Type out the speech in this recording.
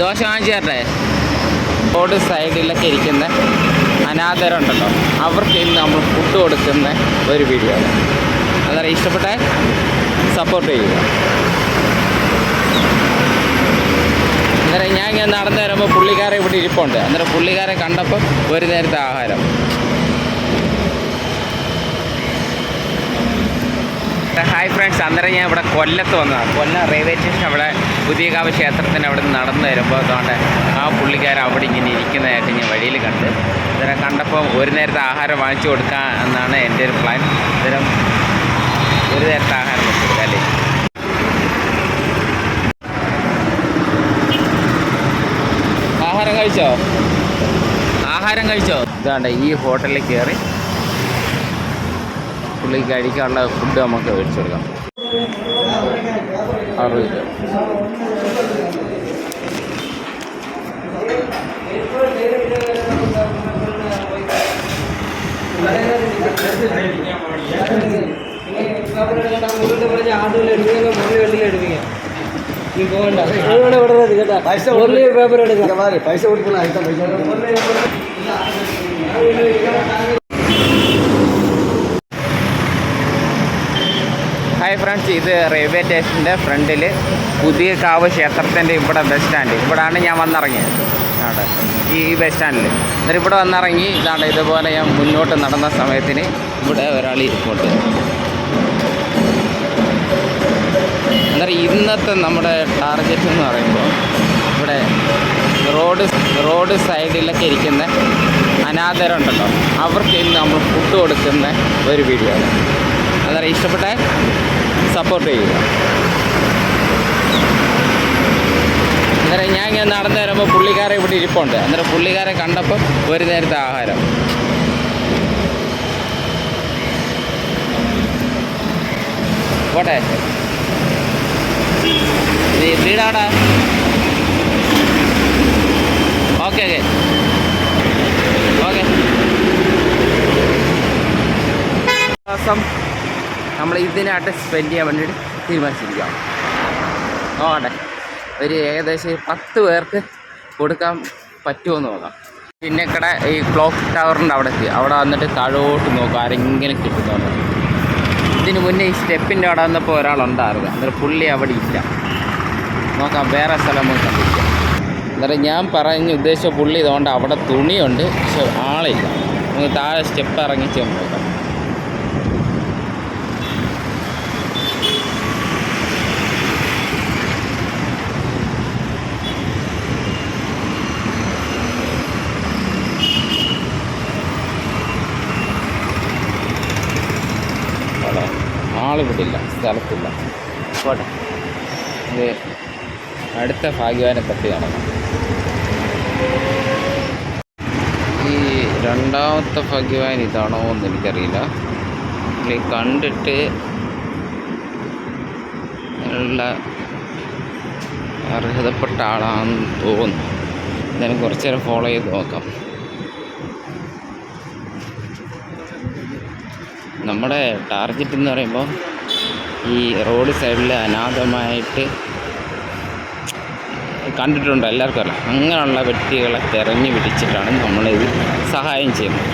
ദോശ വാങ്ങിച്ചു തരട്ടെ റോഡ് സൈഡിലൊക്കെ ഇരിക്കുന്ന അനാഥരുണ്ടല്ലോ. അവർക്ക് ഇന്ന് നമ്മൾ ഫുഡ് കൊടുക്കുന്ന ഒരു വീഡിയോ ആണ്. ഇഷ്ടപ്പെട്ട? സപ്പോർട്ട് ചെയ്യുക. അന്നേരം ഞാൻ ഇങ്ങനെ നടന്നു വരുമ്പോൾ പുള്ളിക്കാരെ ഇവിടെ ഇരിപ്പുണ്ട്. അന്നേരം പുള്ളിക്കാരെ കണ്ടപ്പോൾ ഒരു നേരത്തെ ആഹാരം. ഹായ് ഫ്രണ്ട്സ് അന്നേരം ഞാൻ ഇവിടെ കൊല്ലത്ത് വന്നതാണ്. കൊല്ലം റെയിൽവേ സ്റ്റേഷൻ അവിടെ പുതിയകാവ് ക്ഷേത്രത്തിന് അവിടെ നിന്ന് നടന്നു വരുമ്പോൾ അതുകൊണ്ട് ആ പുള്ളിക്കാരൻ അവിടെ ഇങ്ങനെ ഇരിക്കുന്നതായിട്ട് ഞാൻ വഴിയിൽ കണ്ട്. അന്നേരം കണ്ടപ്പോൾ ഒരു നേരത്തെ ആഹാരം വാങ്ങിച്ചു കൊടുക്കാം എന്നാണ് എന്റെ ഒരു പ്ലാൻ അന്നേരം ഒരു നേരത്തെ ആഹാരം വെച്ച് കൊടുക്കാം ആഹാരം കഴിച്ചോ? ആഹാരം കഴിച്ചോ? ഇതാണ്ട് ഈ ഹോട്ടലിൽ കയറി പുള്ളി കഴിക്കാനുള്ള ഫുഡ് നമുക്ക് മേടിച്ചു കൊടുക്കാം. அறுபது ஆட்டோவில் எடுப்பீங்க மொழி வண்டியில் எடுப்பீங்க நீ போக வேண்டாம் அதோட விடுறது கேட்டா பைசா ஒரு பேப்பர் எடுக்க மாதிரி பைசா கொடுக்கணும் ഹായ് ഫ്രണ്ട്സ് ഇത് റെയിൽവേ സ്റ്റേഷന്റെ ഫ്രണ്ടിൽ പുതിയ കാവ് ക്ഷേത്രത്തിന്റെ ഇവിടെ ബസ് സ്റ്റാൻഡ് ഇവിടെയാണ് ഞാൻ വന്നിറങ്ങിയത്. അവിടെ ഈ ബസ് സ്റ്റാൻഡിൽ എന്നിട്ട് ഇവിടെ വന്നിറങ്ങി ഇതാണ് ഇതുപോലെ ഞാൻ മുന്നോട്ട് നടന്ന സമയത്തിന് ഇവിടെ ഒരാൾ ഇരിപ്പുണ്ട്. അന്നേരം ഇന്നത്തെ നമ്മുടെ ടാർഗറ്റ് എന്ന് പറയുമ്പോൾ ഇവിടെ റോഡ് റോഡ് സൈഡിലൊക്കെ ഇരിക്കുന്ന അനാഥരുണ്ടല്ലോ. അവർക്ക് ഇന്ന് നമ്മൾ ഫുഡ് കൊടുക്കുന്ന ഒരു വീഡിയോ ആണ്. അന്നേരം ഇഷ്ടപ്പെട്ട? സപ്പോർട്ട് ചെയ്യുക അന്നേരം ഞാൻ ഇങ്ങനെ നടന്നു വരുമ്പോൾ പുള്ളിക്കാരെ ഇവിടെ ഇരിപ്പുണ്ട്. അന്നേരം പുള്ളിക്കാരെ കണ്ടപ്പോൾ ഒരു നേരത്തെ ആഹാരം. പോട്ടെ. വീടാടാ. Okay okay. ഓക്കെ. ദിവസം നമ്മൾ ഇതിനായിട്ട് സ്പെൻഡ് ചെയ്യാൻ വേണ്ടിയിട്ട് തീരുമാനിച്ചിരിക്കുകയാണ്. നോക്കട്ടെ ഒരു ഏകദേശം പത്ത് പേർക്ക് കൊടുക്കാൻ പറ്റുമോ എന്ന് നോക്കാം. പിന്നെ കട ഈ ക്ലോക്ക് ടവറിന്റെ അവിടെ എത്തി. അവിടെ വന്നിട്ട് താഴോട്ട് നോക്കുക ആരെങ്കിലും കിട്ടുന്നുണ്ടോ ഇതിന് മുന്നേ ഈ സ്റ്റെപ്പിന്റെ അവിടെ വന്നപ്പോൾ ഒരാളുണ്ടായിരുന്നു. അന്നേരം പുള്ളി അവിടെ ഇല്ല. നോക്കാം വേറെ സ്ഥലം കണ്ടിരിക്കാം. അന്നേരം ഞാൻ പറഞ്ഞ് ഉദ്ദേശിച്ച പുള്ളി ഇതുകൊണ്ട് അവിടെ തുണിയുണ്ട് പക്ഷെ ആളില്ല. നമുക്ക് താഴെ സ്റ്റെപ്പ് ഇറങ്ങി നോക്കാം. ആളിവിടില്ല സ്ഥലത്തില്ല. പോട്ടെ. ഇത് അടുത്ത ഭാഗ്യവാനെ തട്ടി നടക്കണം ഈ രണ്ടാമത്തെ ഭാഗ്യവാൻ ഇതാണോ എന്ന് എനിക്കറിയില്ല. പുള്ളി കണ്ടിട്ട് ഉള്ള അർഹതപ്പെട്ട ആളാണെന്ന് തോന്നുന്നു. ഞാൻ കുറച്ച് നേരം ഫോളോ ചെയ്ത് നോക്കാം. നമ്മുടെ ടാർഗറ്റ് എന്ന് പറയുമ്പോൾ ഈ റോഡ് സൈഡിൽ അനാഥമായിട്ട് കണ്ടിട്ടുണ്ട് എല്ലാവർക്കും അറിയാം. അങ്ങനെയുള്ള വ്യക്തികളെ തിരഞ്ഞു പിടിച്ചിട്ടാണ് നമ്മളിത് സഹായം ചെയ്യുന്നത്.